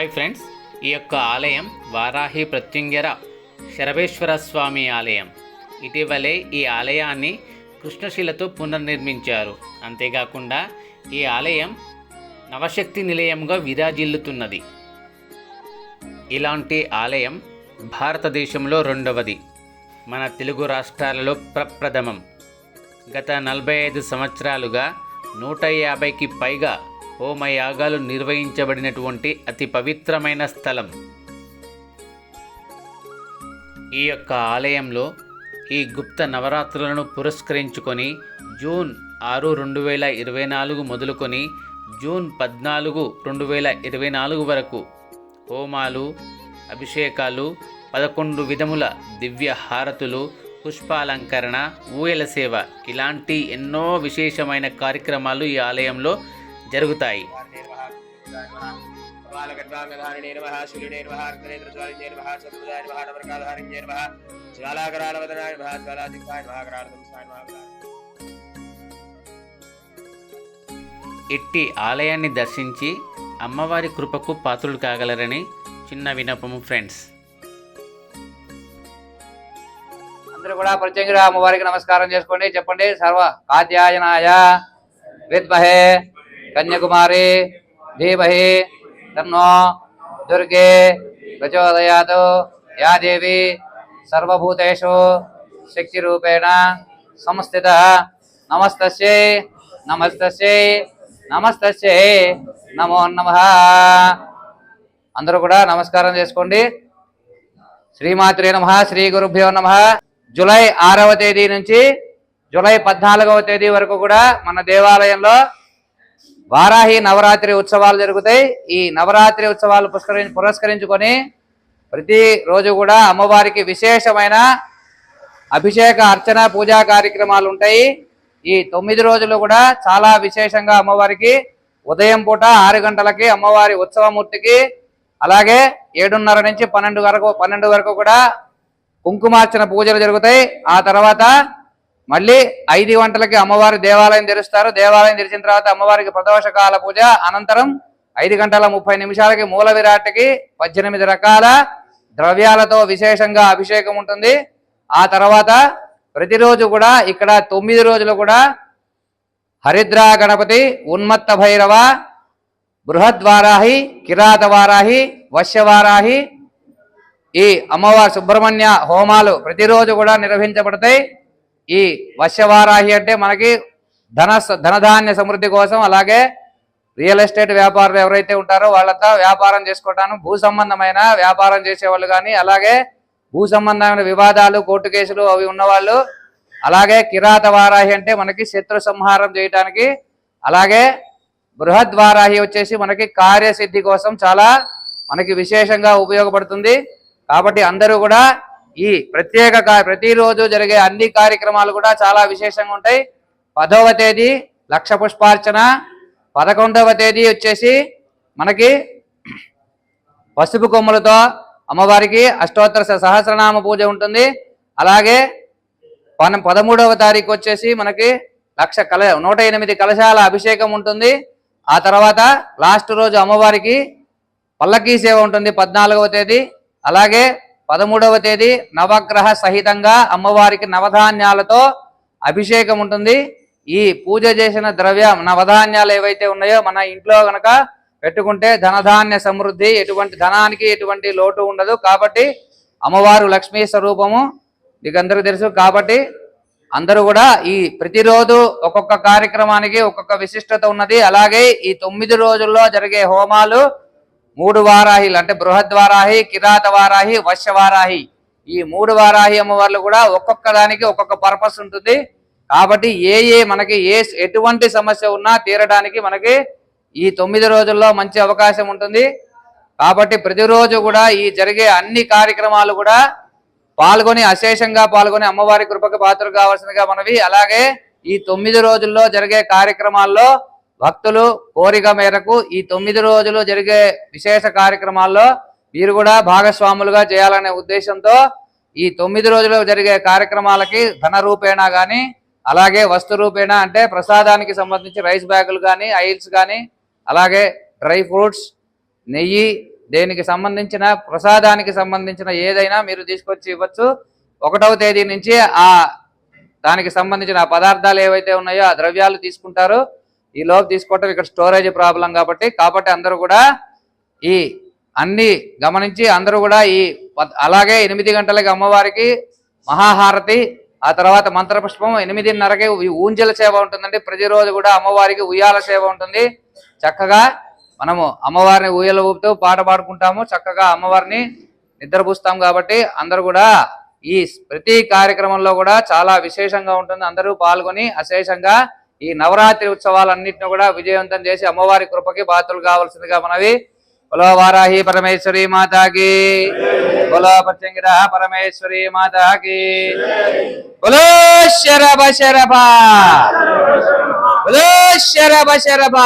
Hi friends ఈ యొక్క ఆలయం వారాహి ప్రత్యంగర శరభేశ్వర స్వామి ఆలయం. ఇటీవలే ఈ ఆలయాన్ని కృష్ణశిలతో పునర్నిర్మించారు. అంతేకాకుండా ఈ ఆలయం నవశక్తి నిలయంగా విరాజిల్లుతున్నది. ఇలాంటి ఆలయం భారతదేశంలో రెండవది. మన తెలుగు రాష్ట్రాలలో ప్రప్రథమం గత నలభై ఐదు సంవత్సరాలుగా నూట యాభైకి పైగా హోమయాగాలు నిర్వహించబడినటువంటి అతి పవిత్రమైన స్థలం. ఈ యొక్క ఆలయంలో ఈ గుప్త నవరాత్రులను పురస్కరించుకొని జూన్ ఆరు రెండు వేల ఇరవై నాలుగు మొదలుకొని జూన్ పద్నాలుగు రెండు వేల ఇరవై నాలుగు వరకు హోమాలు అభిషేకాలు పదకొండు విధముల దివ్య హారతులు పుష్పాలంకరణ ఊయల సేవ ఇలాంటి ఎన్నో విశేషమైన కార్యక్రమాలు ఈ ఆలయంలో జరుగుతాయి. బాలగడ్వాంగధారిణే నమః శూలినే నమః అర్కనేత్రజ్వాలిన్యే నమః చతుర్దాయ నమః నవరకాధారిణ్యే నమః జ్వాలాకరాలవదనాయ నమః జ్వాలాదిక్కాయ నమః కరాళదంసాయ నమః ఇట్టి ఆలయాన్ని దర్శించి అమ్మవారి కృపకు పాత్రులు కాగలరని చిన్న వినపము ఫ్రెండ్స్ అందరూ కూడా ప్రత్యేకంగా అమ్మవారికి నమస్కారం చేసుకోండి. చెప్పండి. సర్వ కాత్యాయనాయ విద్మహే కన్యాకుమారి ధీమహి తన్నో దుర్గే ప్రచోదయాత్ యా దేవి సర్వభూతేషు శక్తిరూపేణ సంస్థిత నమస్తస్యై నమస్తస్యై నమస్తస్యై నమో నమ అందరూ కూడా నమస్కారం చేసుకోండి. శ్రీమాత్రే నమ శ్రీ గురుభ్యో నమ. జూలై ఆరవ తేదీ నుంచి జూలై పద్నాలుగవ తేదీ వరకు కూడా మన దేవాలయంలో వారాహి నవరాత్రి ఉత్సవాలు జరుగుతాయి. ఈ నవరాత్రి ఉత్సవాలు పుష్కరి పురస్కరించుకొని ప్రతి రోజు కూడా అమ్మవారికి విశేషమైన అభిషేక అర్చన పూజా కార్యక్రమాలు ఉంటాయి. ఈ తొమ్మిది రోజులు కూడా చాలా విశేషంగా అమ్మవారికి ఉదయం పూట ఆరు గంటలకి అమ్మవారి ఉత్సవమూర్తికి అలాగే ఏడున్నర నుంచి పన్నెండు వరకు పన్నెండు వరకు కూడా కుంకుమార్చన పూజలు జరుగుతాయి. ఆ తర్వాత మళ్ళీ ఐదు గంటలకి అమ్మవారి దేవాలయం తెరుస్తారు. దేవాలయం తెరిచిన తర్వాత అమ్మవారికి ప్రదోషకాల పూజ అనంతరం ఐదు గంటల ముప్పై నిమిషాలకి మూల విరాట్కి పద్దెనిమిది రకాల ద్రవ్యాలతో విశేషంగా అభిషేకం ఉంటుంది. ఆ తర్వాత ప్రతిరోజు కూడా ఇక్కడ తొమ్మిది రోజులు కూడా హరిద్రా గణపతి ఉన్మత్త భైరవ బృహద్వారాహి కిరాతవారాహి వశ్యవారాహి ఈ అమ్మవారి సుబ్రహ్మణ్య హోమాలు ప్రతిరోజు కూడా నిర్వహించబడతాయి. ఈ వశ్యవారాహి అంటే మనకి ధన ధనధాన్య సమృద్ధి కోసం అలాగే రియల్ ఎస్టేట్ వ్యాపారులు ఎవరైతే ఉంటారో వాళ్ళంతా వ్యాపారం చేసుకోవటాను భూ సంబంధమైన వ్యాపారం చేసేవాళ్ళు కానీ అలాగే భూ సంబంధమైన వివాదాలు కోర్టు కేసులు అవి ఉన్నవాళ్ళు అలాగే కిరాత వారాహి అంటే మనకి శత్రు సంహారం చేయటానికి అలాగే బృహద్వారాహి వచ్చేసి మనకి కార్యసిద్ధి కోసం చాలా మనకి విశేషంగా ఉపయోగపడుతుంది. కాబట్టి అందరూ కూడా ఈ ప్రత్యేక ప్రతిరోజు జరిగే అన్ని కార్యక్రమాలు కూడా చాలా విశేషంగా ఉంటాయి. పదవ తేదీ లక్ష పుష్పార్చన పదకొండవ తేదీ వచ్చేసి మనకి పసుపు కొమ్ములతో అమ్మవారికి అష్టోత్తర సహస్రనామ పూజ ఉంటుంది. అలాగే పన పదమూడవ తారీఖు వచ్చేసి మనకి లక్ష కల నూట ఎనిమిది కలశాల అభిషేకం ఉంటుంది. ఆ తర్వాత లాస్ట్ రోజు అమ్మవారికి పల్లకీ సేవ ఉంటుంది పద్నాలుగవ తేదీ. అలాగే పదమూడవ తేదీ నవగ్రహ సహితంగా అమ్మవారికి నవధాన్యాలతో అభిషేకం ఉంటుంది. ఈ పూజ చేసిన ద్రవ్యం నవధాన్యాలు ఏవైతే ఉన్నాయో మన ఇంట్లో గనక పెట్టుకుంటే ధనధాన్య సమృద్ధి ఎటువంటి ధనానికి ఎటువంటి లోటు ఉండదు. కాబట్టి అమ్మవారు లక్ష్మీ స్వరూపము మీకు అందరికీ తెలుసు. కాబట్టి అందరూ కూడా ఈ ప్రతిరోజు ఒక్కొక్క కార్యక్రమానికి ఒక్కొక్క విశిష్టత ఉన్నది. అలాగే ఈ తొమ్మిది రోజుల్లో జరిగే హోమాలు మూడు వారాహిలు అంటే బృహద్వారాహి కిరాత వారాహి వశ్యవారాహి. ఈ మూడు వారాహి అమ్మవార్లు కూడా ఒక్కొక్క దానికి ఒక్కొక్క పర్పస్ ఉంటుంది. కాబట్టి ఏ ఏ మనకి ఏ ఎటువంటి సమస్య ఉన్నా తీరడానికి మనకి ఈ తొమ్మిది రోజుల్లో మంచి అవకాశం ఉంటుంది. కాబట్టి ప్రతిరోజు కూడా ఈ జరిగే అన్ని కార్యక్రమాలు కూడా పాల్గొని అశేషంగా పాల్గొని అమ్మవారి కృపకు పాత్రలు కావాల్సిందిగా మనవి. అలాగే ఈ తొమ్మిది రోజుల్లో జరిగే కార్యక్రమాల్లో భక్తులు కోరిక మేరకు ఈ తొమ్మిది రోజులు జరిగే విశేష కార్యక్రమాల్లో మీరు కూడా భాగస్వాములుగా చేయాలనే ఉద్దేశంతో ఈ తొమ్మిది రోజులు జరిగే కార్యక్రమాలకి ధన రూపేణా కానీ అలాగే వస్తు రూపేణా అంటే ప్రసాదానికి సంబంధించి రైస్ బ్యాగులు కానీ ఆయిల్స్ కానీ అలాగే డ్రై ఫ్రూట్స్ నెయ్యి దేనికి సంబంధించిన ప్రసాదానికి సంబంధించిన ఏదైనా మీరు తీసుకొచ్చి ఇవ్వచ్చు. ఒకటవ తేదీ నుంచి ఆ దానికి సంబంధించిన పదార్థాలు ఏవైతే ఉన్నాయో ఆ ద్రవ్యాలు తీసుకుంటారో. ఈ లోపు తీసుకోవటం ఇక్కడ స్టోరేజ్ ప్రాబ్లం కాబట్టి కాబట్టి అందరూ కూడా ఈ అన్ని గమనించి అందరూ కూడా ఈ అలాగే ఎనిమిది గంటలకి అమ్మవారికి మహాహారతి ఆ తర్వాత మంత్రపుష్పం ఎనిమిదిన్నరకి ఊంజల సేవ ఉంటుందండి. ప్రతిరోజు కూడా అమ్మవారికి ఉయ్యాల సేవ ఉంటుంది. చక్కగా మనము అమ్మవారిని ఊయల ఊపుతూ పాట పాడుకుంటాము. చక్కగా అమ్మవారిని నిద్రపూస్తాం కాబట్టి అందరూ కూడా ఈ ప్రతి కార్యక్రమంలో కూడా చాలా విశేషంగా ఉంటుంది. అందరూ పాల్గొని అశేషంగా ఈ నవరాత్రి ఉత్సవాలన్నింటినీ కూడా విజయవంతం చేసి అమ్మవారి కృపకి బాతులు కావాల్సిందిగా మనవి. బలో వారాహి పరమేశ్వరి మాతాకి. బలో పచ్చంగిర పరమేశ్వరి మాతాకి. బలో శరభ శరభ. బలో శరభ శరభ.